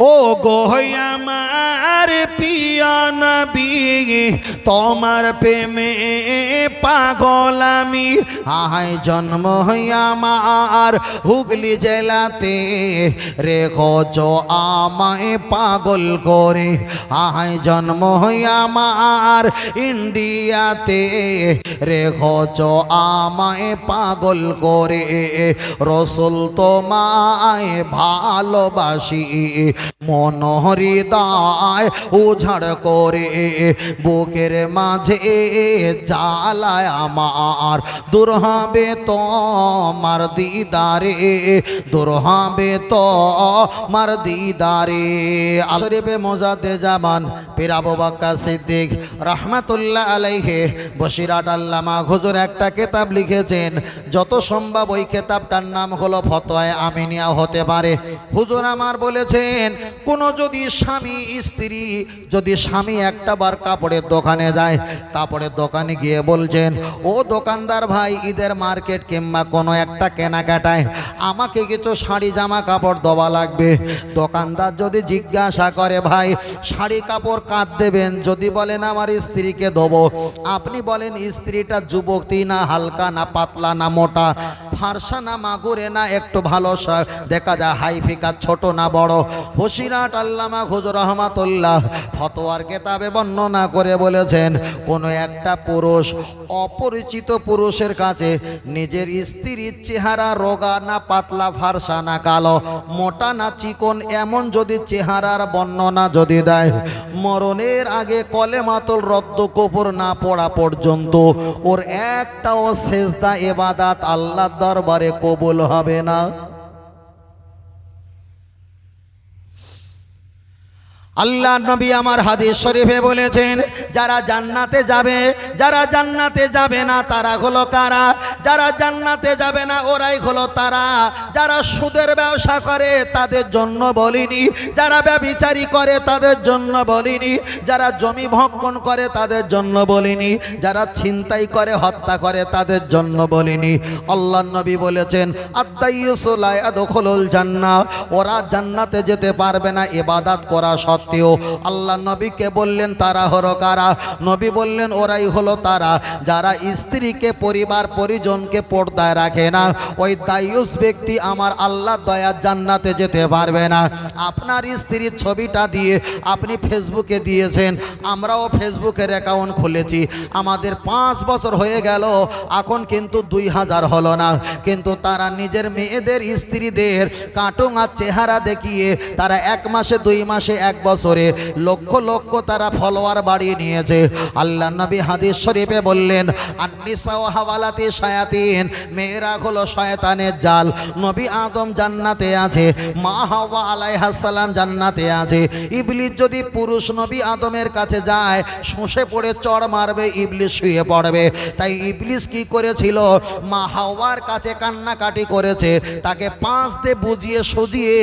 ও গো আমার পিয়া নবী, তোমার প্রেমে পাগল আমি। আহাই জন্ম আমার হুগলি জেলাতে। রেখোচ আমায় পাগল করে। আহাই জন্ম আমার ইন্ডিয়াতে। রেখোচ আমায় পাগল করে। রসুল তোমায় ভালোবাসি। মন হৃদয় উঝাড় করে বুকের মাঝে জ্বালায় আমার। দূর হবে তো মার দিদারে, দূর হবে তো মার দিদারে। শরীফে মোজাতে জামান পিরাবু বাক্কা সিদ্দিক রহমাতুল্লাহ আলাইহে বসিরাট আল্লামা হুজুর একটা কেতাব লিখেছেন, যত সম্ভব ওই কেতাবটার নাম হলো ফতোয় আমিনিয়া হতে পারে। হুজুর আমার বলেছেন, কোনো যদি স্বামী স্ত্রী যদি স্বামী একটা বার কাপড়ের দোকানে যায়, কাপড়ের দোকানে গিয়ে বলছেন, ও দোকানদার ভাই, ঈদের মার্কেট কিংবা কোনো একটা কেনাকাটায় আমাকে কিছু শাড়ি জামা কাপড় দেওয়া লাগবে। দোকানদার যদি জিজ্ঞাসা করে, ভাই, শাড়ি কাপড় কাঁদ দেবেন? যদি বলেন আমার স্ত্রীকে দেবো। আপনি বলেন, স্ত্রীটা যুবতী না হালকা না পাতলা না মোটা, ফারসা না মাগুরে না একটু ভালো দেখা যায়, হাই ফিকা, ছোট না বড়। হুসিরাট আল্লামা খুজুর রহমাতুল্লাহ ফতোয়ার কেতাবে বর্ণনা করে বলেছেন, কোনো একটা পুরুষ অপরিচিত পুরুষের কাছে নিজের স্ত্রীর চেহারা রোগা না পাতলা ফারসা না কালো, মোটা না চিকন, এমন যদি চেহারার বর্ণনা যদি দেয়, মরণের আগে কলে মাতল রদ্দ কপুর না পড়া পর্যন্ত ওর একটাও সেজদা, এবাদাত আল্লাহর দরবারে কবুল হবে না। আল্লাহ নবী আমার হাদিস শরীফে বলেছেন, যারা জান্নাতে যাবে, যারা জান্নাতে যাবে না তারা হলো কারা? যারা জান্নাতে যাবে না ওরাই হলো তারা। যারা সুদের ব্যবসা করে তাদের জন্য বলিনি, যারা ব্যবিচারি করে তাদের জন্য বলিনি, যারা জমি ভক্ষণ করে তাদের জন্য বলিনি, যারা ছিনতাই করে, হত্যা করে তাদের জন্য বলিনি। আল্লাহ নবী বলেছেন আদাইসুলাই আদখলুল জান্না ওরা জান্নাতে যেতে পারবে না এবাদাত করা সত্ত্বেও আল্লাহ নবীকে বললেন, তারা হলো কারা? নবী বললেন, ওরাই হলো তারা, যারা স্ত্রীকে, পরিবার, পরিজনকে পর্দায় রাখে না। ওই দায়ুস ব্যক্তি আমার আল্লাহ দয়া জান্নাতে যেতে পারবে না। আপনার স্ত্রীর ছবিটা দিয়ে আপনি ফেসবুকে দিয়েছেন, আমরাও ফেসবুকের অ্যাকাউন্ট খুলেছি। আমাদের পাঁচ বছর হয়ে গেল, এখন কিন্তু দুই হাজার হলো না। কিন্তু তারা নিজের মেয়েদের, স্ত্রীদের কাটুং আর চেহারা দেখিয়ে তারা এক মাসে, দুই মাসে, এক বছরে লক্ষ লক্ষ তারা ফলোয়ার বাড়িয়ে নিয়েছে। আল্লাহ নবী হাদিস শরীফে বললেন, আন্নিসা ও হাওয়ালাতে শায়াতিন, মেয়েরা হলো শয়তানের জাল। নবী আদম জান্নাতে আছে, মা হাওয়া আলাইহাস সালাম জান্নাতে আছে। ইবলিস যদি পুরুষ নবী আদমের কাছে যায় শুষে পড়ে চড় মারবে, ইবলিস শুয়ে পড়বে। তাই ইবলিস কি করেছিল? মা হাওয়ার কাছে কান্নাকাটি করেছে। তাকে পাঁচ দে বুঝিয়ে সুজিয়ে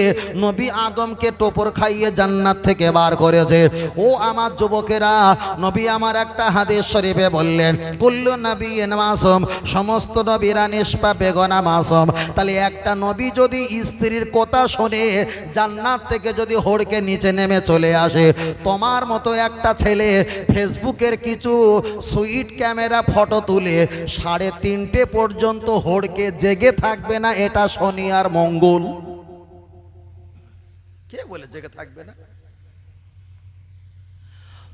নবী আদমকে টোপর খাইয়ে জান্নাত থেকে বার করেছে। ও আমার যুবকেরা, নবী আমার একটা হাদিস শরীফে বললেন, কুল্লু নবী মাসুম, সমস্ত নবীরা নিষ্পা বেগনা মাসুম। তাহলে একটা নবী যদি স্ত্রীর কথা শুনে, জান্নাত থেকে যদি হড়কে নিচে নেমে চলে আসে, তোমার মতো একটা ছেলে ফেসবুকের কিছু সুইট ক্যামেরা ফটো তুলে সাড়ে তিনটে পর্যন্ত হড়কে জেগে থাকবে না, এটা শনি আর মঙ্গল। কে বলে জেগে থাকবে না?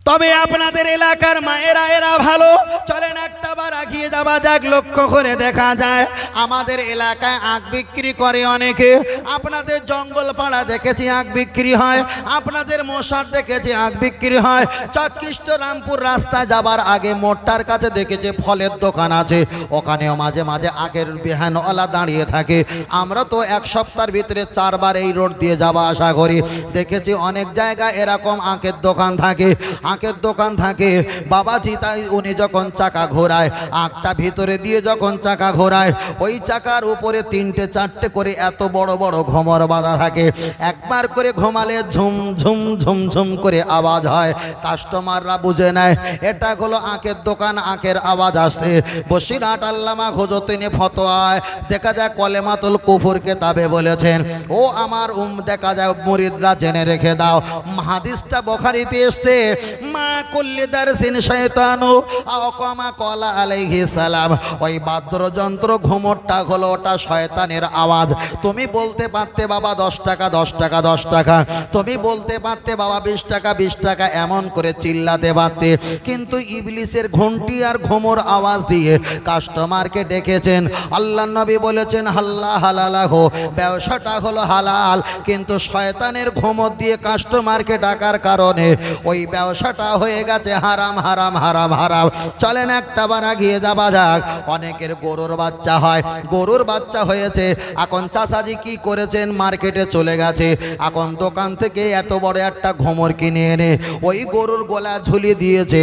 তবে আপনাদের এলাকার মায়েরা, এরা ভালো। চলেন একটা বার আগিয়ে যাওয়া যাক, লক্ষ্য করে দেখা যায়, আমাদের এলাকায় আখ বিক্রি করে অনেকে। আপনাদের জঙ্গল পাড়া দেখেছি আখ বিক্রি হয়, আপনাদের মশার দেখেছি আখ বিক্রি হয়। চটকৃষ্ট রামপুর রাস্তা যাবার আগে মোটটার কাছে দেখেছি ফলের দোকান আছে। ওখানেও মাঝে মাঝে আখের বিহানওয়ালা দাঁড়িয়ে থাকে। আমরা তো এক সপ্তাহের ভিতরে চারবার এই রোড দিয়ে যাওয়া আসা করি। দেখেছি অনেক জায়গায় এরকম আখের দোকান থাকে। আঁকের দোকান থাকে। বাবাজি তাই উনি যখন চাকা ঘোরায়, আঁকটা ভিতরে দিয়ে যখন চাকা ঘোরায়, ওই চাকার উপরে তিনটে চারটে করে এত বড় বড় ঘমর বাঁধা থাকে। একবার করে ঘুমালে ঝুম ঝুম ঝুম ঝুম করে আওয়াজ হয়। কাস্টমাররা বুঝে নেয়, এটা হলো আঁকের দোকান, আঁকের আওয়াজ আসছে বসিরহাট আল্লামা তিনি ফতোয়ায়, দেখা যায় কলেমাতুল কুফুর কেতাবে বলেছেন, ও আমার উম, দেখা যায় মুরিদরা জেনে রেখে দাও। হাদিসটা বখারিতে এসছে মা কুল্লি দারসিন শয়তানু। আও কমা কলা আলাইহি সালাম। ওই বাদ্যযন্ত্র ঘুমরটা হলো ওটা শয়তানের আওয়াজ। তুমি বলতে পারতে বাবা দশ টাকা দশ টাকা দশ টাকা। তুমি বলতে পারতে বাবা বিশ টাকা বিশ টাকা, এমন করে চিল্লাতে পারতে। কিন্তু ইবলিসের ঘন্টি আর ঘুমর আওয়াজ দিয়ে কাস্টমারকে ডেকেছেন। আল্লাহ নবী বলেছেন, হাল্লা হালালাহ। ব্যবসাটা হলো হালাল। কিন্তু শয়তানের ঘুমর দিয়ে কাস্টমারকে ডাকার কারণে ওই ব্যবসাটা হয়ে গেছে, হারাম হারাম হারাম হারাম। চলেন একটা বার গিয়ে যাবা যাক। অনেকের গরুর বাচ্চা হয়। গরুর বাচ্চা হয়েছে। এখন চাচাজি কি করেছেন? মার্কেটে চলে গেছে। এখন দোকান থেকে এত বড় একটা ঘোমর কিনে এনে ওই গরুর গোলা ঝুলিয়ে দিয়েছে।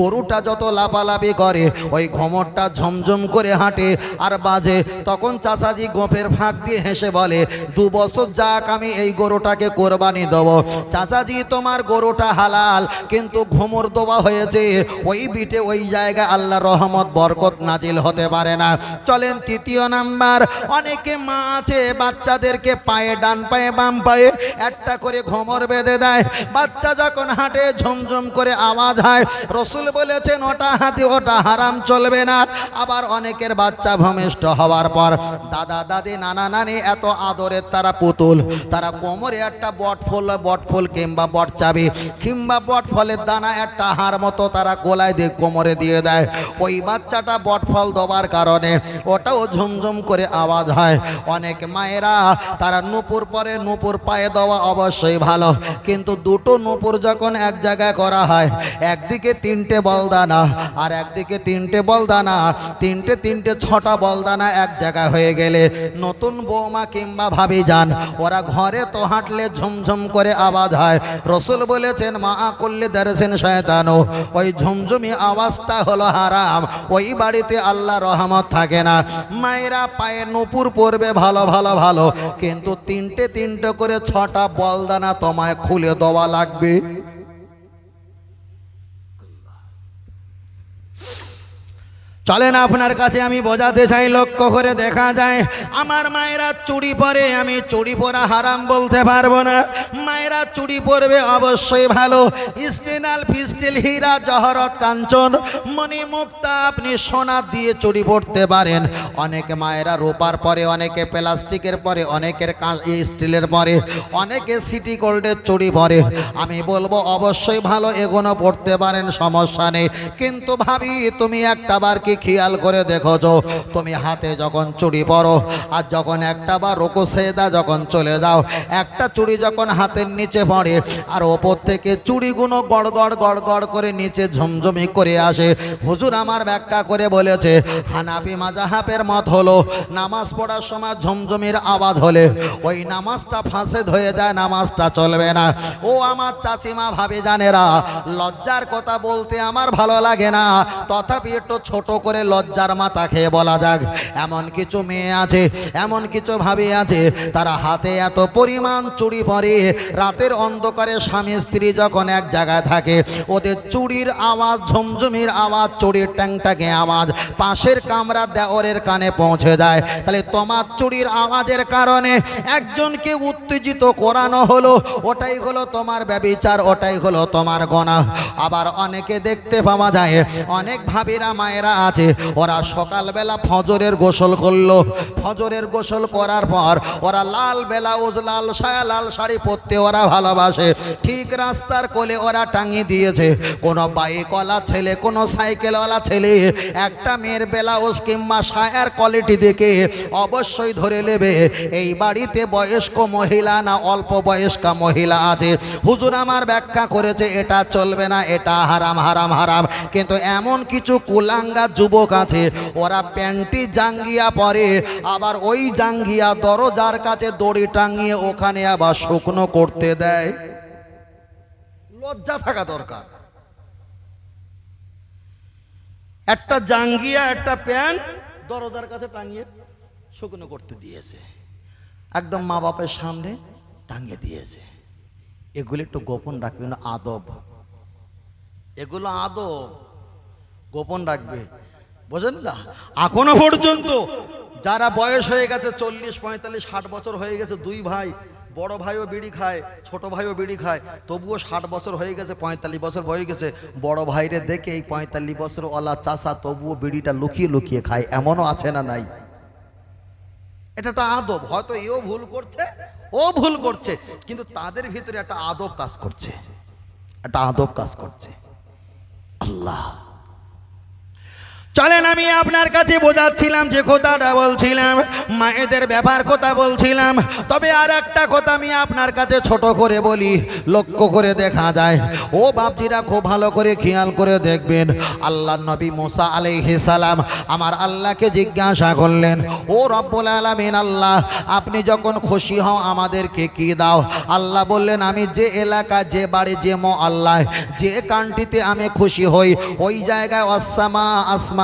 গরুটা যত লাফালাফি করে, ওই ঘোমরটা ঝমঝম করে হাঁটে আর বাজে। তখন চাচাজি গোপের ফাঁক দিয়ে হেসে বলে, দু বছর যাক আমি এই গরুটাকে কোরবানি দেবো। চাচাজি, তোমার গরুটা হালাল কিন্তু ঘুমর দেওয়া হয়েছে। ওই বিটে ওই জায়গায় আল্লাহ রহমত, বরকত নাজিল হতে পারে না। চলেন তৃতীয় নাম্বার। অনেকে মা আছে, বাচ্চাদেরকে পায়ে, ডান পায়ে, বাম পায়ে একটা করে ঘুমর বেঁধে দেয়। বাচ্চা যখন হাঁটে, ঝুমঝুম করে আওয়াজ হয়, রসুল বলেছেন, ওটা হাতে, ওটা হারাম, চলবে না। আবার অনেকের বাচ্চা ভূমিষ্ঠ হওয়ার পর দাদা, দাদি, নানা, নানি এত আদরের তারা পুতুল। তারা কোমরে একটা বট ফুল বট ফুল কিংবা বট চাবি, কিংবা বট ফলের দানা একটা হার মতো তারা গোলায় দিয়ে কোমরে দিয়ে দেয়। ওই বাচ্চাটা বট ফল দেওয়ার কারণে ওটাও ঝুমঝুম করে আওয়াজ হয়। অনেক মায়েরা তারা নুপুর পরে নুপুর পায়ে দেওয়া অবশ্যই ভালো। কিন্তু দুটো নুপুর যখন এক জায়গায় করা হয়, একদিকে তিনটে বলদানা আর একদিকে তিনটে বলদানা, তিনটে তিনটে ছটা বলদানা এক জায়গায় হয়ে গেলে নতুন বৌমা কিংবা ভাবি যান, ওরা ঘরে তো হাঁটলে ঝুমঝুম করে আওয়াজ হয়। রসুল বলেছেন, মা করলে দারেছেন শয়তানো। ওই ঝুমঝুমি আওয়াজটা হলো হারাম। ওই বাড়িতে আল্লাহ রহমত থাকে না। মায়েরা পায়ে নুপুর পরবে ভালো ভালো ভালো। কিন্তু তিনটে তিনটে করে ছটা বলদানা তোমায় খুলে দেওয়া লাগবে। চলেন আপনার কাছে আমি বোঝাতে চাই, লক্ষ্য করে দেখা যায়, আমার মায়েরা চুড়ি পরে, আমি চুড়ি পরা হারাম বলতে পারব না। মায়েরা চুড়ি পরবে অবশ্যই ভালো। স্টেনাল ফিস্টিল, হীরা, জহরত, কাঞ্চন মণি মুক্তা আপনি সোনা দিয়ে চুড়ি পরতে পারেন। অনেক মায়েরা রোপার পরে, অনেকে প্লাস্টিকের পরে, অনেকের স্টিলের পরে, অনেকে সিটি গোল্ডের চুড়ি পরে। আমি বলব, অবশ্যই ভালো এগুলো পড়তে পারেন, সমস্যা নেই। কিন্তু ভাবি, তুমি একটা বার কি খেয়াল করে দেখোছো, তুমি হাতে যখন চুড়ি পরো আর যখন একটা বার রোকো সেদা যখন চলে যাও, একটা চুড়ি যখন হাতের নিচে পড়ে আর ওপর থেকে চুড়িগুলো গড় গড় গড় গড় করে নিচে ঝমঝমি করে আসে, হুজুর আমার ব্যাখ্যা করে বলেছে হানাপি মাজাহাবের মত হলো নামাজ পড়ার সময় ঝমঝমির আওয়াজ হলে, ওই নামাজটা ফাঁসে হয়ে যায়, নামাজটা চলবে না। ও আমার চাচিমা ভাবি জানেরা, লজ্জার কথা বলতে আমার ভালো লাগে না, তথাপি একটু ছোট করে লজ্জার মাথা খেয়ে বলা যাক, এমন কিছু মেয়ে আছে, এমন কিছু ভাবি আছে, তারা হাতে এত পরিমাণ চুড়ি পরে রাতের অন্ধকারে স্বামী স্ত্রী যখন এক জায়গায় থাকে, ওদের চুড়ির আওয়াজ, ঝুমঝুমির আওয়াজ, চুড়ির ট্যাংটাকে আওয়াজ, পাশের কামরা দেওরের কানে পৌঁছে যায়। তাহলে তোমার চুড়ির আওয়াজের কারণে একজনকে উত্তেজিত করানো হলো, ওটাই হলো তোমার ব্যবিচার, ওটাই হলো তোমার গণা আবার অনেকে দেখতে পাওয়া যায়, অনেক ভাবিরা, মায়েরা আছে। ওরা সকালবেলা ফজরের গোসল করল। ফজরের গোসল করার পর ওরা লাল বেলাউজ লাল সায়া লাল শাড়ি পরতে ওরা ভালোবাসে। ঠিক রাস্তার কোলে ওরা টাঙিয়ে দিয়েছে। কোনো বাইকওয়ালা ছেলে, কোনো সাইকেলওয়ালা ছেলে, একটা মেয়ের ব্লাউজ কিংবা সায়ার কোয়ালিটি দেখে অবশ্যই ধরে নেবে। এই বাড়িতে বয়স্ক মহিলা না অল্প বয়স্কা মহিলা আছে। হুজুর আমার ব্যাখ্যা করেছে, এটা চলবে না, এটা হারাম হারাম হারাম। কিন্তু এমন কিছু কুলাঙ্গা যুবক আছে, ওরা প্যান্টি জাঙ্গিয়া পরে, আবার ওই জাঙ্গিয়া দরজার কাছে দড়ি টাঙিয়ে ওখানে আবার শুকনো করতে দেয়। লজ্জা থাকা দরকার। একটা জাঙ্গিয়া, একটা প্যান্ট দরজার কাছে টাঙিয়ে শুকনো করতে দিয়েছে। একদম মা বাপের সামনে টাঙিয়ে দিয়েছে। এগুলো একটু গোপন রাখবে না আদব। এগুলো আদব। গোপন রাখবে। বোঝেন না? এখনও পর্যন্ত যারা বয়স হয়ে গেছে চল্লিশ, পঁয়তাল্লিশ, ষাট বছর হয়ে গেছে, দুই ভাই, বড় ভাইও বিড়ি খায়, ছোট ভাইও বিড়ি খায়, তবুও ষাট বছর হয়ে গেছে, পঁয়তাল্লিশ বছর হয়ে গেছে, বড় ভাইরে দেখে এই পঁয়তাল্লিশ বছর ওলা চাষা তবুও বিড়িটা লুকিয়ে লুকিয়ে খায়, এমনও আছে না নাই? এটা একটা আদব, হয়তো এও ভুল করছে, ও ভুল করছে, কিন্তু তাদের ভিতরে একটা আদব কাজ করছে। একটা আদব কাজ করছে। আল্লাহ। চলেন আমি আপনার কাছে বোঝাচ্ছিলাম যে কথাটা বলছিলাম, মায়েদের ব্যাপার কথা বলছিলাম। তবে আর একটা কথা আমি আপনার কাছে ছোট করে বলি, লক্ষ্য করে দেখা যায়। ও বাপজিরা খুব ভালো করে খেয়াল করে দেখবেন আল্লাহ নবী মোসা সালাম আমার আল্লাহকে জিজ্ঞাসা করলেন, ও রব্বুল আলামিন আল্লাহ, আপনি যখন খুশি হও আমাদেরকে কি দাও? আল্লাহ বললেন, আমি যে এলাকা, যে বাড়ি, যে মো আল্লাহ যে কান্ট্রিতে আমি খুশি হই, ওই জায়গায় অসামা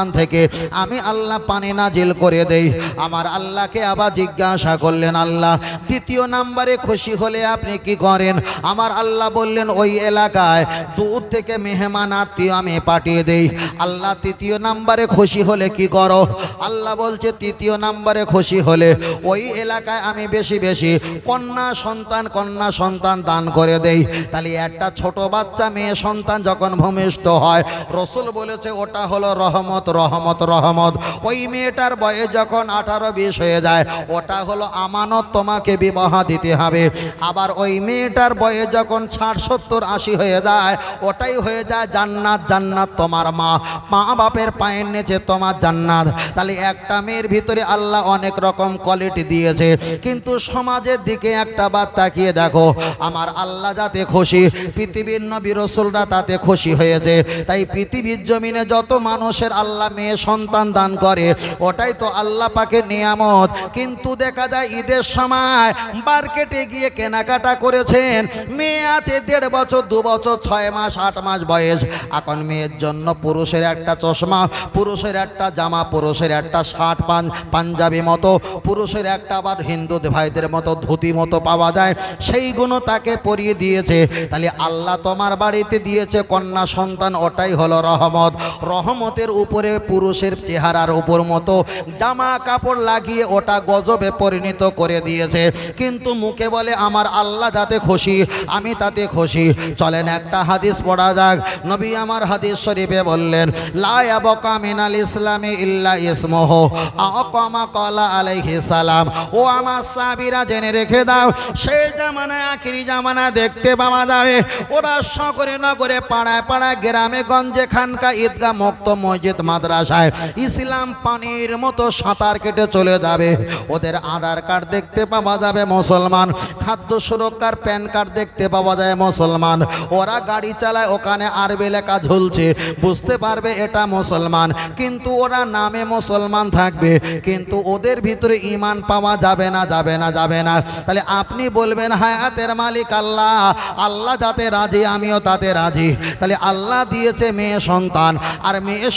আসমান থেকে, আমি আল্লাহ পানি নাজিল করে দেই। আমার আল্লাহকে আবার জিজ্ঞাসা করলেন, আল্লাহ, দ্বিতীয় নাম্বারে খুশি হলে আপনি কি করেন? আমার আল্লাহ বললেন, ওই এলাকায় দূর থেকে মেহমান আত্মীয় আমি পাঠিয়ে দেই। আল্লাহ, তৃতীয় নাম্বারে খুশি হলে কি করো? আল্লাহ বলছে, তৃতীয় নাম্বারে খুশি হলে ওই এলাকায় আমি বেশি বেশি কন্যা সন্তান কন্যা সন্তান দান করে দেই। তাহলে একটা ছোট বাচ্চা, মেয়ে সন্তান যখন ভূমিষ্ঠ হয়, রসুল বলেছে, ওটা হলো রহমত রহমত রহমত। ওই মেয়েটার বয়স যখন আঠারো, বিশ হয়ে যায়, ওটা হলো আমানত, তোমাকে বিবাহ দিতে হবে। আবার ওই মেয়েটার বয়স যখন ষাট, সত্তর, আশি হয়ে যায়, ওটাই হয়ে যায় জান্নাত জান্নাত তোমার মা। মা বাপের পায়ের নিচে তোমার জান্নাত। তাহলে একটা মেয়ের ভিতরে আল্লাহ অনেক রকম কোয়ালিটি দিয়েছে। কিন্তু সমাজের দিকে একটা বাদ তাকিয়ে দেখো, আমার আল্লাহ যাতে খুশি, পৃথিবীর নবী রসুলরা তাতে খুশি হয়েছে। তাই পৃথিবীর জমিনে যত মানুষের আল্লাহ মেয়ে সন্তান দান করে। ওটাই তো আল্লাহ পাকে নিয়ামত। কিন্তু দেখা যায় ঈদের সময় মার্কেটে গিয়ে কেনাকাটা করেছেন। মেয়ে আছে দেড় বছর, দু বছর, ছয় মাস, আট মাস বয়স। এখন মেয়ের জন্য পুরুষের একটা চশমা, পুরুষের একটা জামা, পুরুষের একটা শার্ট, পান, পাঞ্জাবি মতো, পুরুষের একটা আবার হিন্দু ভাইদের মতো ধুতি মতো পাওয়া যায়। সেইগুলো তাকে পরিয়ে দিয়েছে। তাহলে আল্লাহ তোমার বাড়িতে দিয়েছে কন্যা সন্তান, ওটাই হলো রহমত। রহমতের উপরে পুরুষের চেহারার উপর মতো জামা কাপড় লাগিয়ে ওটা গজবে পরিণত করে দিয়েছে। কিন্তু মুখে বলে, আমার আল্লাহ যাতে খুশি, আমি তাতে খুশি। চলেন একটা হাদিস পড়া যাক। নবী আমার হাদিস শরীফে বললেন লায়াবকা মিনাল ইসলামে ইল্লা ইসমহ। আকমা কলা আলাইহি সালাম, ও আমার সাবিরা জেনে রেখে দাও সেই জামানায় আখিরি জামানা দেখতে পাওয়া যাবে। ওরা শহরে নগরে পাড়ায় পাড়ায় গ্রামে গঞ্জে খানকা ঈদগাহ মুক্ত মসজিদ মাদ্রাসায় ইসলাম পানির মতো সাঁতার কেটে চলে যাবে। ওদের আধার কার্ড দেখতে পাওয়া যাবে মুসলমান, খাদ্য সুরক্ষার প্যান কার্ড দেখতে পাওয়া যায় মুসলমান। ওরা গাড়ি চালায়, ওখানে আরবি লেখা ঝুলছে, বুঝতে পারবে এটা মুসলমান। কিন্তু ওরা নামে মুসলমান থাকবে, কিন্তু ওদের ভিতরে ইমান পাওয়া যাবে না যাবে না যাবে না। তাহলে আপনি বলবেন, হায়াতের মালিক আল্লাহ আল্লাহ যাতে রাজি, আমিও তাতে রাজি। তাহলে আল্লাহ দিয়েছে মেয়ে সন্তান, আর মেয়ে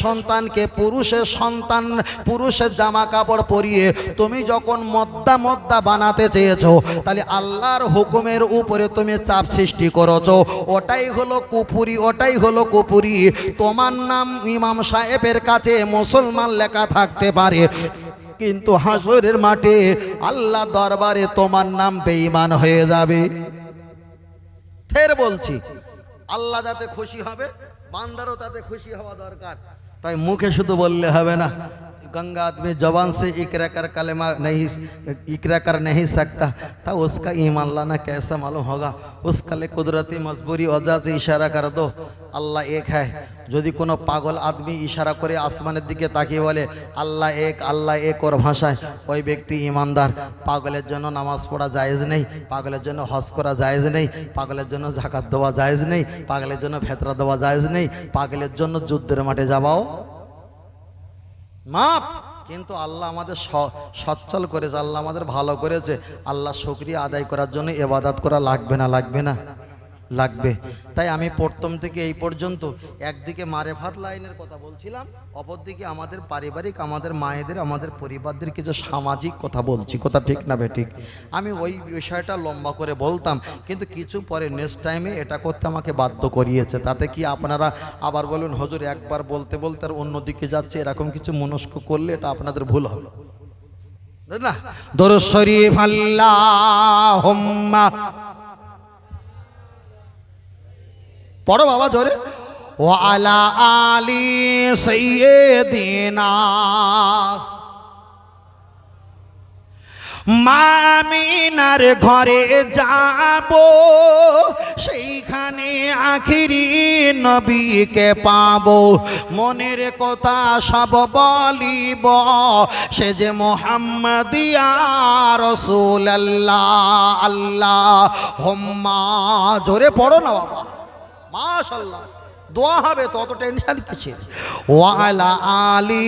সন্তানকে, পুরুষের সন্তান, পুরুষের জামা কাপড় পরিয়ে তুমি যখন মদ্দা মদ্দা বানাতে চেয়েছো, তাহলে আল্লাহর হুকুমের উপরে তুমি চাপ সৃষ্টি করেছ। ওটাই হলো কুপুরি ওটাই হলো কুপুরি তোমার নাম ইমাম সাহেবের কাছে মুসলমান লেখা থাকতে পারে। কিন্তু হাসরের মাঠে আল্লাহ দরবারে তোমার নাম বেঈমান হয়ে যাবে। ফের বলছি, আল্লাহ যাতে খুশি হবে, বান্দারও তাতে খুশি হওয়া দরকার। তাই মুখে শুধু বললে হবে না गंगा आदमी जबान से इकरा कर कलेमा नहीं इकरा कर नहीं सकता तो उसका ईमान लाना कैसा मालूम होगा उसका लिए कुदरती मजबूरी वजह से इशारा कर दो আল্লাহ এক হ্যায় যদি কোনো পাগল আদমি ইশারা করে আসমানের দিকে তাকিয়ে বলে, আল্লাহ এক আল্লাহ এক ওর ভাষায়, ওই ব্যক্তি ইমানদার। পাগলের জন্য নামাজ পড়া জায়েজ নেই, পাগলের জন্য হজ করা জায়েজ নেই, পাগলের জন্য জাকাত দেওয়া জায়েজ নেই, পাগলের জন্য ভেতরা দেওয়া জায়েজ নেই, পাগলের জন্য যুদ্ধের মাঠে যাওয়াও মাপ! কিন্তু আল্লাহ আমাদের সচ্ছল করেছে, আল্লাহ আমাদের ভালো করেছে। আল্লাহ শুক্রিয়া আদায় করার জন্য এবাদাত করা লাগবে না লাগবে না। লাগবে। তাই আমি প্রথম থেকে এই পর্যন্ত একদিকে মারেফাত লাইনের কথা বলছিলাম, অপরদিকে আমাদের পারিবারিক, আমাদের মায়েদের, আমাদের পরিবারদের কিছু সামাজিক কথা বলছি। কথা ঠিক না বে ঠিক? আমি ওই বিষয়টা লম্বা করে বলতাম, কিন্তু কিছু পরে নেক্সট টাইমে এটা করতে আমাকে বাধ্য করিয়েছে। তাতে কি আপনারা আবার বলুন, হজুর, একবার বলতে বলতে আর অন্যদিকে যাচ্ছে, এরকম কিছু মনস্ক করলে এটা আপনাদের ভুল হবে। না? দরুদ শরীফ আল্লাহুম্মা পড়ো বাবা জোরে। ও আলা আলি সৈয়দিনা মামিনার ঘরে যাব, সেইখানে আখিরি নবীকে পাব। মনের কথা সব বলিব, সে যে মোহাম্মদিয়া রসুল আল্লাহ আল্লাহ হোম্মা জোরে পড়ো না বাবা। মাশাল্লাহ দোয়া হবে তত টেনশন কিসের? ওয়ালা আলী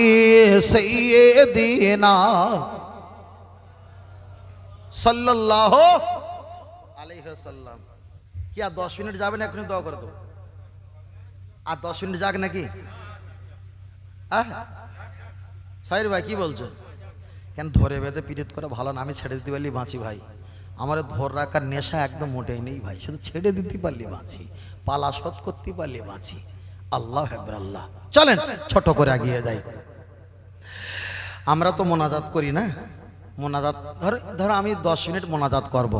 সৈয়দিনা সাল্লাল্লাহ আলাইহি সাল্লাম কি, আর দশ মিনিট যাবেন এখনই দোয়া করে দেবো? আর দশ মিনিট যাক নাকি? সাইর ভাই, কি বলছো? কেন ধরে বেঁধে পিরিত করে ভালো না আমি ছেড়ে দিতে পারলি বাঁচি ভাই? আমার ধর রাখার নেশা একদম মোটেই নেই ভাই। শুধু ছেড়ে দিতে পারলে বাঁচি, পালা শোধ করতে পারলে বাঁচি। আল্লাহ হেবর আল্লাহ। চলেন, ছোট করে এগিয়ে যাই। আমরা তো মোনাজাত করি না। মোনাজাত ধর, ধরো আমি দশ মিনিট মোনাজাত করব।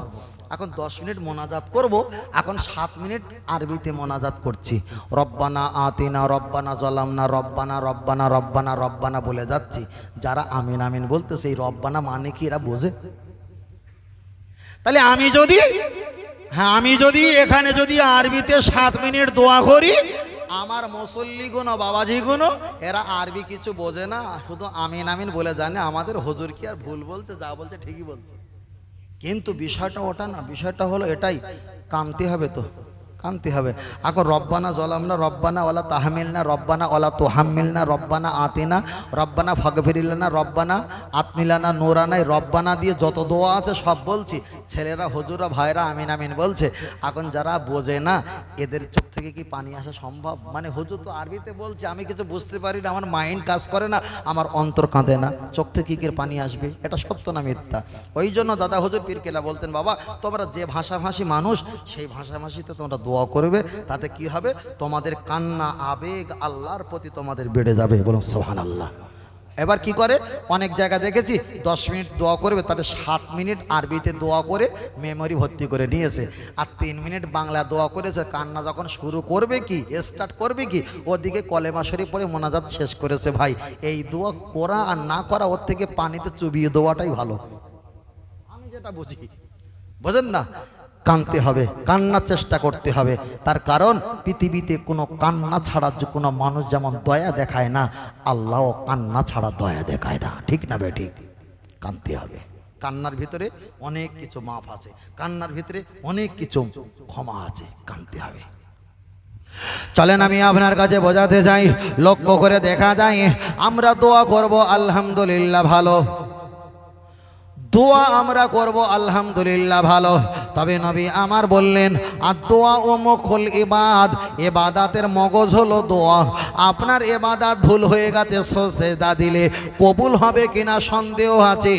এখন দশ মিনিট মোনাজাত করব, এখন সাত মিনিট আরবিতে মোনাজাত করছি। রব্বানা আতিনা, রব্বানা জলামনা, রব্বানা রব্বানা রব্বানা রব্বানা বলে যাচ্ছি। যারা আমিন আমিন বলতে সেই রব্বানা মানে কি এরা বোঝে? তাহলে আমি যদি হ্যাঁ আমি যদি এখানে যদি আরবিতে সাত মিনিট দোয়া করি, আমার মুসল্লিগুনো বাবাজিগুনো এরা আরবি কিছু বোঝে না, শুধু আমিন আমিন বলে জানে, আমাদের হজুর কি আর ভুল বলছে, যা বলছে ঠিকই বলছে। কিন্তু বিষয়টা ওটা না, বিষয়টা হলো এটাই, কামতে হবে তো। কামতে হবে। এখন রব্বানা জলামনা, রব্বানা ওলা তাহমিল না রব্বানা ওলা তোহাম্মিল না রব্বানা আতিনা, রব্বানা ফগফিরিলানা, রব্বানা আতমিলানা, নোরানাই, রব্বানা দিয়ে যত দোয়া আছে সব বলছি। ছেলেরা, হুজুরা, ভাইরা, আমিন আমিন বলছে। এখন যারা বোঝে না, এদের চোখ থেকে কি পানি আসা সম্ভব? মানে হুজুর তো আরবিতে বলছে, আমি কিছু বুঝতে পারি না, আমার মাইন্ড কাজ করে না, আমার অন্তর কাঁদে না। চোখ থেকে কি পানি আসবে? এটা সত্য না মিথ্যা? ওই জন্য দাদা হুজুর পীর কেলা বলতেন, বাবা, তোমরা যে ভাষাভাষী মানুষ, সেই ভাষাভাষীতে তোমরা দোয়া করবে, তাতে কি হবে? তোমাদের কান্না, আবেগ আল্লাহর প্রতি তোমাদের বেড়ে যাবে। বলুন সোহান আল্লাহ এবার কি করে? অনেক জায়গা দেখেছি, দশ মিনিট দোয়া করবে তাহলে সাত মিনিট আরবিতে দোয়া করে মেমোরি ভর্তি করে নিয়েছে। আর তিন মিনিট বাংলা দোয়া করেছে, কান্না যখন শুরু করবে কি স্টার্ট করবে কি, ওদিকে কলেমা পরে মোনাজাত শেষ করেছে ভাই। এই দোয়া করা আর না করা, ওর থেকে পানিতে চুবিয়ে দেওয়াটাই ভালো। আমি যেটা বুঝি, বোঝেন না? কানতে হবে, কান্নার চেষ্টা করতে হবে। তার কারণ, পৃথিবীতে কোনো কান্না ছাড়া কোনো মানুষ যেমন দয়া দেখায় না, আল্লাহও কান্না ছাড়া দয়া দেখায় না। ঠিক না বে ঠিক? কানতে হবে। কান্নার ভিতরে অনেক কিছু মাপ আছে। কান্নার ভিতরে অনেক কিছু ক্ষমা আছে। কানতে হবে। চলেন, আমি আপনার কাছে বোঝাতে যাই লক্ষ্য করে দেখা যায়, আমরা দোয়া করব, আলহামদুলিল্লাহ, ভালো। দোয়া আমরা করব, আলহামদুলিল্লাহ ভালো। তবে নবী আমার বললেন, আর দোয়া ও মুখল ইবাদ এবাদাতের মগজ হলো দোয়া। আপনার এবাদাত ভুল হয়ে গেছে, সজদা দিলে কবুল হবে কিনা সন্দেহ আছে।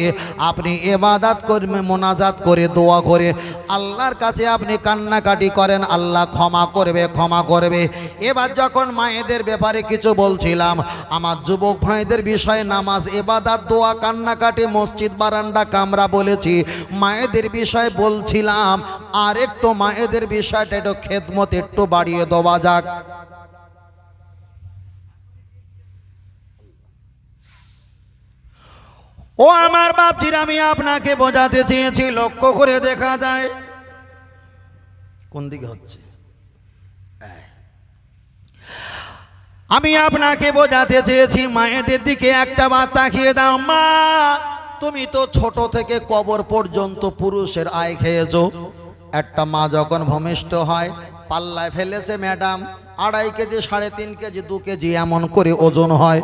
আপনি এবাদাত করবে মোনাজাত করে দোয়া করে আল্লাহর কাছে আপনি কান্নাকাটি করেন, আল্লাহ ক্ষমা করবে ক্ষমা করবে। এবার যখন মায়েদের ব্যাপারে কিছু বলছিলাম, আমার যুবক ভাইদের বিষয়ে নামাজ এবাদাত দোয়া, কান্নাকাটি, মসজিদ, বারান্দা কামরা বলেছি, মায়েদের বিষয়ে বলছিলাম, আর একটু মায়েদের বিষয়টা একটু খেদমত একটু বাড়িয়ে দেওয়া যাক। ও আমার বাপজির, আমি আপনাকে বোঝাতে চেয়েছি, লক্ষ্য করে দেখা যায়। কোন দিকে হচ্ছে? আমি আপনাকে বোঝাতে চেয়েছি, মায়েদের দিকে একটা বার তাকিয়ে দাও, মা। তুমি তো ছোট থেকে কবর পর্যন্ত পুরুষের আয় খেয়েছো। একটা মা যখন ভূমিষ্ঠ হয়, পাল্লায় ফেলেছে ম্যাডাম আড়াই কেজি, সাড়ে তিন কেজি, দু কেজি এমন করে ওজন হয়।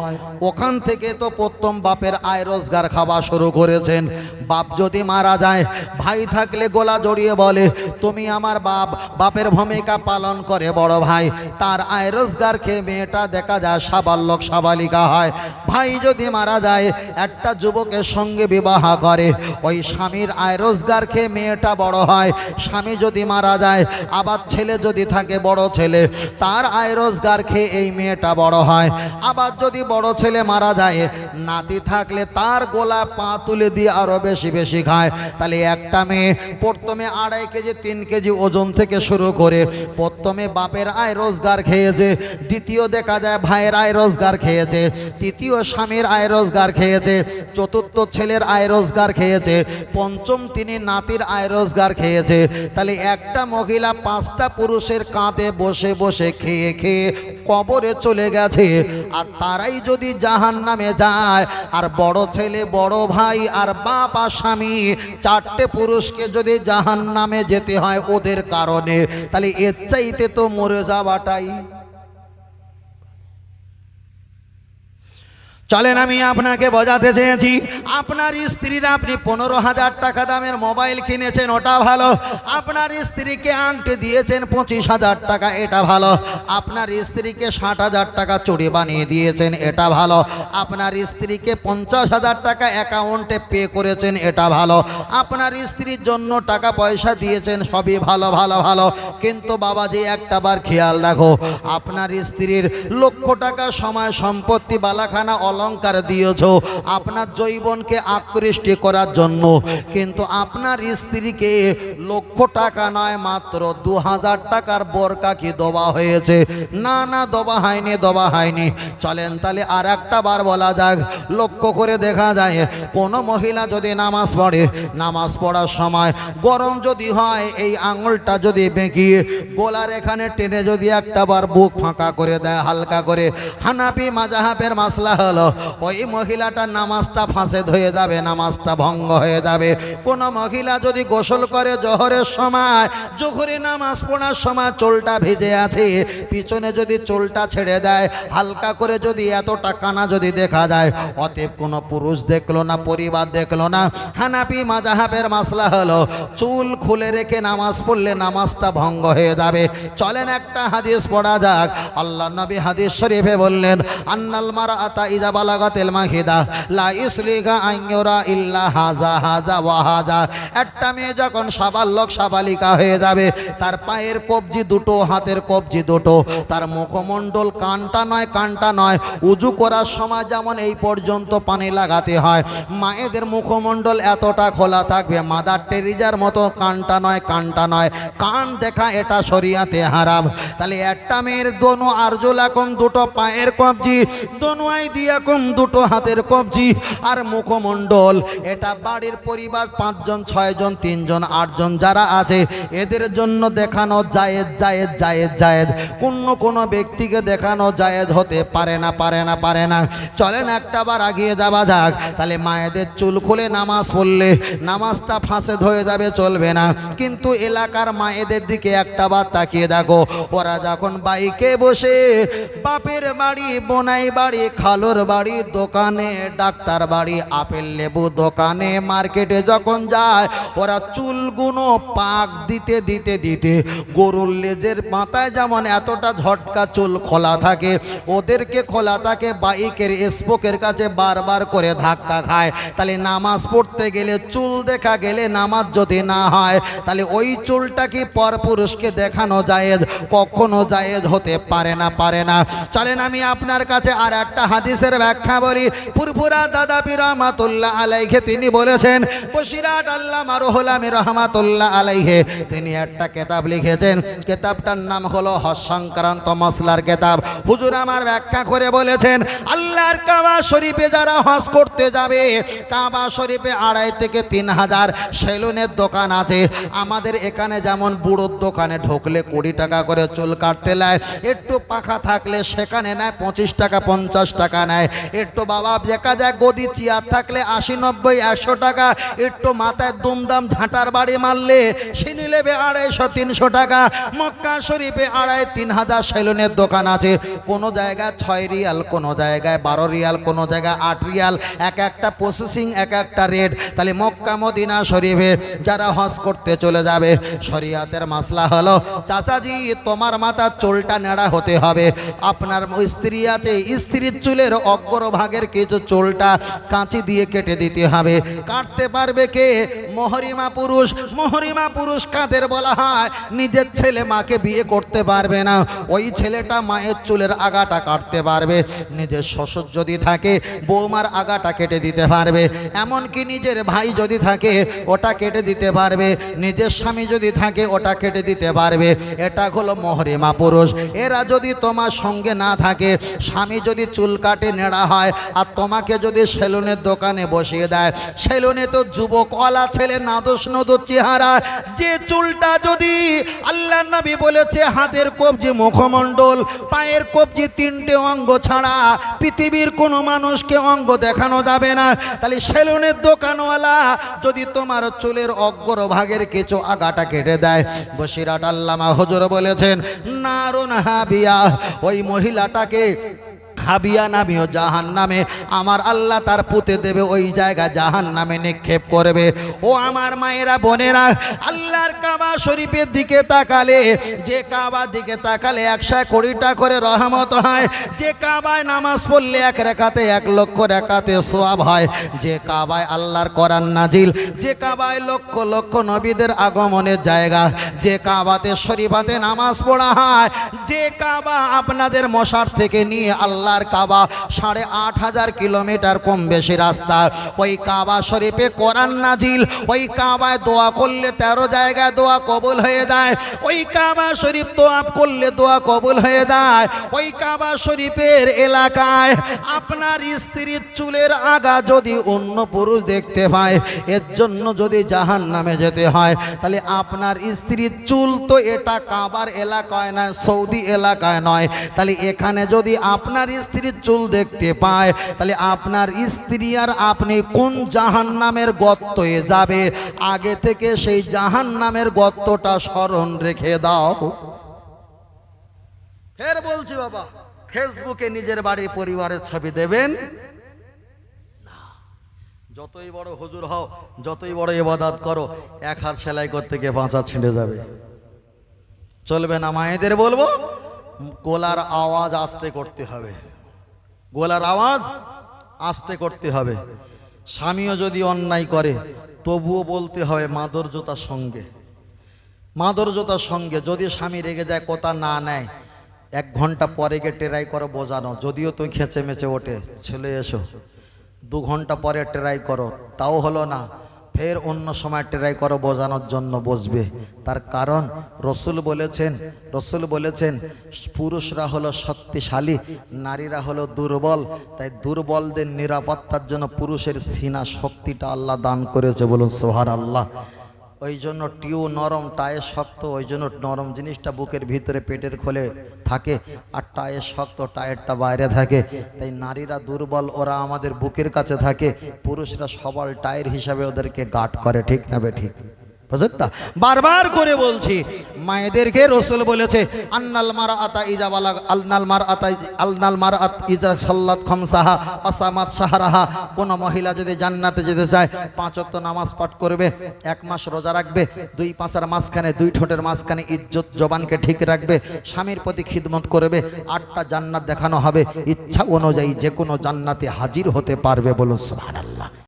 ওখান থেকে তো প্রথম বাপের আয় রোজগার খাওয়া শুরু করেছেন। বাপ যদি মারা যায়, ভাই থাকলে গোলা জড়িয়ে বলে, তুমি আমার বাপ, বাপের ভূমিকা পালন করে বড় ভাই। তার আয় রোজগার খেয়ে মেয়েটা দেখা যায় সাবাল্যক সাবালিকা হয়। ভাই যদি মারা যায়, একটা যুবকের সঙ্গে বিবাহ করে। ওই স্বামীর আয় রোজগার খেয়ে মেয়েটা বড় হয়। স্বামী যদি মারা যায়, আবার ছেলে যদি থাকে বড় ছেলে। তার আয় রোজগার খেয়ে এই মেয়েটা বড় হয়। আবার যদি বড় ছেলে মারা যায়, নাতি থাকলে তার গোলা পা তুলে দিয়ে আরও বেশি বেশি খায়। তাহলে একটা মেয়ে প্রথমে আড়াই কেজি, তিন কেজি ওজন থেকে শুরু করে প্রথমে বাপের আয় রোজগার খেয়েছে, দ্বিতীয় দেখা যায় ভাইয়ের আয় রোজগার খেয়েছে, তৃতীয় স্বামীর আয় রোজগার খেয়েছে, চতুর্থ ছেলের আয় রোজগার খেয়েছে, পঞ্চম তিনি নাতির আয় রোজগার খেয়েছে। তাহলে একটা মহিলা পাঁচটা পুরুষের কাঁধে বসে বসে খেয়ে খেয়ে কবরে চলে গেছে। আর তারাই যদি জাহান নামে যায়, আর বড় ছেলে, বড় ভাই, আর বাপ স্বামী চারটে পুরুষকে যদি জাহান নামে যেতে হয় ওদের কারণে, তাহলে এর চাইতে তো মরে যাওয়াটাই চলেন, আমি আপনাকে বোঝাতে চেয়েছি। আপনার স্ত্রীর আপনি পনেরো হাজার টাকা দামের মোবাইল কিনেছেন, ওটা ভালো। আপনার স্ত্রীকে আংটি দিয়েছেন, পঁচিশ হাজার টাকা, এটা ভালো। আপনার স্ত্রীকে ষাট হাজার টাকা চুরি বানিয়ে দিয়েছেন, এটা ভালো। আপনার স্ত্রীকে পঞ্চাশ হাজার টাকা অ্যাকাউন্টে পে করেছেন, এটা ভালো। আপনার স্ত্রীর জন্য টাকা পয়সা দিয়েছেন, সবই ভালো ভালো ভালো। কিন্তু বাবাজি, একটা বার খেয়াল রাখো, আপনার স্ত্রীর লক্ষ টাকা সময় সম্পত্তি, বালাখানা অলংকার দিয়েছ। আপনার জৈবনকে আকৃষ্ট করার জন্য। কিন্তু আপনার স্ত্রীকে লক্ষ টাকা নয়, মাত্র দু হাজার টাকার বোরকা কি দেওয়া হয়েছে? না না দেওয়া হয়নি দেওয়া হয়নি। চলেন তাহলে আর একটা বার বলা যাক। লক্ষ্য করে দেখা যায়, কোনো মহিলা যদি নামাজ পড়ে, নামাজ পড়ার সময় গরম যদি হয়, এই আঙুলটা যদি বেঁকিয়ে গোলার এখানে টেনে যদি একটা বার বুক ফাঁকা করে দেয়, হালকা করে। হানাপি মাজাহাবের মাসলা হলো ওই মহিলাটার নামাজটা ফাঁসে ধয়ে যাবে, নামাজটা ভঙ্গ হয়ে যাবে। কোনো মহিলা যদি গোসল করে জহরের সময়, জোহরে নামাজ পড়ার সময় চোলটা ভিজে আছে, পিছনে যদি চোলটা ছেড়ে দেয়, হালকা করে যদি এতটা কানা যদি দেখা যায়, অতএব কোনো পুরুষ দেখল না, পরিবার দেখল না। হানাপি মাজাহাবের মাসলা হলো, চুল খুলে রেখে নামাজ পড়লে নামাজটা ভঙ্গ হয়ে যাবে। চলেন একটা হাদিস পড়া যাক। আল্লাহ নবী হাদিস শরীফে বললেন, আন্নাল মারা আতা ইজা তার পায়ের কবজি দুটো, হাতের কবজি দুটো, তার মুখমণ্ডল কানটা নয় কানটা নয়। উজু করার সময় যেমন এই পর্যন্ত পানি লাগাতে হয়, মায়েদের মুখমণ্ডল এতটা খোলা থাকবে, মাদার টেরিজার মতো কানটা নয় কানটা নয়। কান দেখা এটা শরিয়াতে হারাম। তাহলে একটা মেয়ের দোনো আরজুল এখন দুটো পায়ের কবজি দোনো আই দিয়া কম দুটো হাতের কবজি আর মুখমণ্ডল। এটা বাড়ির পরিবার, পাঁচজন, ছয়জন, তিনজন, আটজন যারা আছে, এদের জন্য দেখানো জায়েদ জায়েদ জায়েদ জায়েদ। কোন কোনো ব্যক্তিকে দেখানো জায়েদ হতে পারে না পারে না পারে না। চলেন একটা বার আগিয়ে যাওয়া যাক। তাহলে মায়েদের চুল খুলে নামাজ পড়লে নামাজটা ফাঁসে ধয়ে যাবে, চলবে না। কিন্তু এলাকার মায়েদের দিকে একটা বার তাকিয়ে দেখো, ওরা যখন বাইকে বসে, বাপের বাড়ি, বোনাই বাড়ি, খালোর বাড়ি, দোকানে, ডাক্তার বাড়ি, আপেল লেবু দোকানে, মার্কেটে যখন যায়, ওরা চুলগুলো পাক দিতে দিতে দিতে গরুর লেজের মাথায় যেমন এতটা ঝটকা চুল খোলা থাকে, ওদেরকে খোলা থাকে, বাইকের স্পোকের কাছে বারবার করে ধাক্কা খায়। তাহলে নামাজ পড়তে গেলে চুল দেখা গেলে নামাজ যদি না হয়, তাহলে ওই চুলটা কি পরপুরুষকে দেখানো জায়েজ, কখনো জায়েজ হতে পারে না পারে না। চলেন আমি আপনার কাছে আর একটা হাদিসের ব্যাখ্যা বলি। পুরপুরা দাদা পীর রহমাতুল্লাহ আলাইহে, তিনি বলেছেন বসিরাট আল্লাহ মারুহুলামি রহমাতুল্লাহ আলাইহে। তিনি একটা কেতাব লিখেছেন। কেতাবটার নাম হলো হজ সংক্রান্ত মশলার কেতাব। হুজুর আমার ব্যাখ্যা করে বলেছেন, আল্লাহর কাবা শরীফে যারা হজ করতে যাবে, কাবা শরীফে আড়াই থেকে তিন হাজার সেলুনের দোকান আছে। আমাদের এখানে যেমন বুড়োর দোকানে ঢুকলে কুড়ি টাকা করে চুল কাটতে নেয়, একটু পাখা থাকলে সেখানে নেয় পঁচিশ টাকা, পঞ্চাশ টাকা নেয়। একটু বাবা দেখা যায় গদি চেয়ার থাকলে আশি নব্বই, একশো টাকা। একটু মাথায় দুমদাম ঝাঁটার বাড়ি মারলে সিনি নেবে আড়াইশো, তিনশো টাকা। মক্কা শরীফে আড়াই, তিন হাজার সেলুনের দোকান আছে। কোনো জায়গায় ছয় রিয়াল, কোনো জায়গায় বারো রিয়াল, কোনো জায়গায় আট রিয়াল। এক একটা প্রসেসিং এক একটা রেট তাহলে মক্কা মদিনা শরীফে যারা হজ করতে চলে যাবে, শরিয়াতের মাসলা হলো, চাচাজি, তোমার মাথা চুলটা নেড়া হতে হবে। আপনার স্ত্রী আছে, স্ত্রীর চুলের অগ্রভাগের কিছু চুলটা কাঁচি দিয়ে কেটে দিতে হবে। কাটতে পারবে কে? মহরিমা পুরুষ। মহরিমা পুরুষ কাদের বলা হয়? নিজের ছেলে মাকে বিয়ে করতে পারবে না। ওই ছেলেটা মায়ের চুলের আগাটা কাটতে পারবে। নিজের শ্বশুর যদি থাকে, বৌমার আগাটা কেটে দিতে পারবে। এমনকি নিজের ভাই যদি থাকে, ওটা কেটে দিতে পারবে। নিজের স্বামী যদি থাকে, ওটা কেটে দিতে পারবে। এটা হলো মহরিমা পুরুষ। এরা যদি তোমার সঙ্গে না থাকে, স্বামী যদি চুল কাটে, নেড়া হয়। আর তোমাকে যদি সেলুনের দোকানে বসিয়ে দেয়, সেলুনে তো যুবক অলা ছেলে নাদোষ নদুর চেহারা। যে চুলটা যদি আল্লাহ নবী বলেছে, হাতের কবজি মুখমণ্ডল, পায়ের কবজি তিনটে অঙ্গ ছাড়া পৃথিবীর কোনো মানুষকে অঙ্গ দেখানো যাবে না। তাহলে সেলুনের দোকানওয়ালা যদি তোমার চুলের অগ্রভাগের কিছু আগাটা কেটে দেয় বসিরাট আল্লামা হজর বলেছেন, নারুন হাবিয়া। ওই মহিলাটাকে হাবিয়া নামিও জাহান নামে আমার আল্লাহ তার পুঁতে দেবে ওই জায়গা জাহান নামে নিক্ষেপ করবে। ও আমার মায়েরা বোনেরা, আল্লাহর কাবা শরীফের দিকে তাকালে, যে কাবার দিকে তাকালে একশো কোটিটা করে রহমত হয়। যে কাবায় নামাজ পড়লে এক রেখাতে, এক লক্ষ রেখাতে সোয়াব হয়। যে কাবায় আল্লাহর করান নাজিল, যে কাবায় লক্ষ লক্ষ নবীদের আগমনের জায়গা। যে কাবাতে শরীফাতে নামাজ পড়া হয়। যে কাবা আপনাদের মশার থেকে নিয়ে আল্লাহর কাবা সাড়ে আট হাজার কিলোমিটার কম বেশি রাস্তা। ওই কাবা শরীফে কোরআন নাজিল, ওই কাবায় দোয়া করলে তেরো জায়গায় দোয়া কবুল হয়ে যায়। ওই কাবা শরীফ দোয়া করলে দোয়া কবুল হয়ে যায়। ওই কাবা শরীফের এলাকায় আপনার স্ত্রীর চুলের আগা যদি অন্য পুরুষ দেখতে পায়, এর জন্য যদি জাহান নামে যেতে হয়, তাহলে আপনার স্ত্রীর চুল তো এটা কাবার এলাকায় নয়, সৌদি এলাকায় নয়। তাহলে এখানে যদি আপনার স্ত্রীর চুল দেখতে পায়, তাহলে আপনার স্ত্রী আর আপনি কোন জাহান নামের গর্তয়ে যাবে? আগে থেকে সেই জাহান নামের গর্তটা স্মরণ রেখে দাও। ফের বলছি বাবা, ফেসবুকে নিজের বাড়ির পরিবারের ছবি দেবেন? যতই বড় হুজুর হও, যতই বড় ইবাদত করো, এক হাত সেলাই করতে গিয়ে বাঁচা ছিঁড়ে যাবে। চলবে না মায়েদের বলব? গোলার আওয়াজ আস্তে করতে হবে। গোলার আওয়াজ আস্তে করতে হবে। স্বামীও যদি অন্যায় করে, তবুও বলতে হবে মাদর্যতার সঙ্গে। মাদর্যতার সঙ্গে যদি স্বামী রেগে যায়, কথা না নেয়, এক ঘণ্টা পরে গিয়ে টেরাই করো বোঝানো। যদিও তুই খেঁচে মেচে ওঠে, ছেলে এসো, দু ঘণ্টা পরে ট্রাই করো, তাও হলো না। ফের অন্য সময় ট্রাই করো, বোঝানোর জন্য বসবে। তার কারণ, রসুল বলেছেন রসুল বলেছেন, পুরুষরা হলো শক্তিশালী, নারীরা হলো দুর্বল। তাই দুর্বলদের নিরাপত্তার জন্য পুরুষের সিনা শক্তিটা আল্লাহ দান করেছে বলুন সোহার আল্লাহ ওই জন্য টিউ নরম, টায়ে শক্ত ওই জন্য নরম জিনিসটা বুকের ভিতরে পেটের খোলে থাকে। আর টায়ে শক্ত, টায়ারটা বাইরে থাকে। তাই নারীরা দুর্বল, ওরা আমাদের বুকের কাছে থাকে। পুরুষরা সবল, টায়ার হিসাবে ওদেরকে গার্ড করে, ঠিক না ঠিক? বারবার করে বলছি, মায়েদেরকে রসুল বলেছে, আন্নাল মারা আতা ইজা বালা আলনাল মার আতা আলনাল মার আত ইজা সাল্লাত খমসাহা আসামাত সাহারাহা। কোনো মহিলা যদি জান্নাতে যেতে চায়, পাঁচ ওয়াক্ত নামাজ পাঠ করবে, এক মাস রোজা রাখবে, দুই পাঁচার মাঝখানে, দুই ঠোঁটের মাঝখানে ইজ্জত জবানকে ঠিক রাখবে, স্বামীর প্রতি খিদমত করবে, আটটা জান্নাত দেখানো হবে, ইচ্ছা অনুযায়ী যে কোনো জান্নাতে হাজির হতে পারবে বলুন, সুবহানাল্লাহ।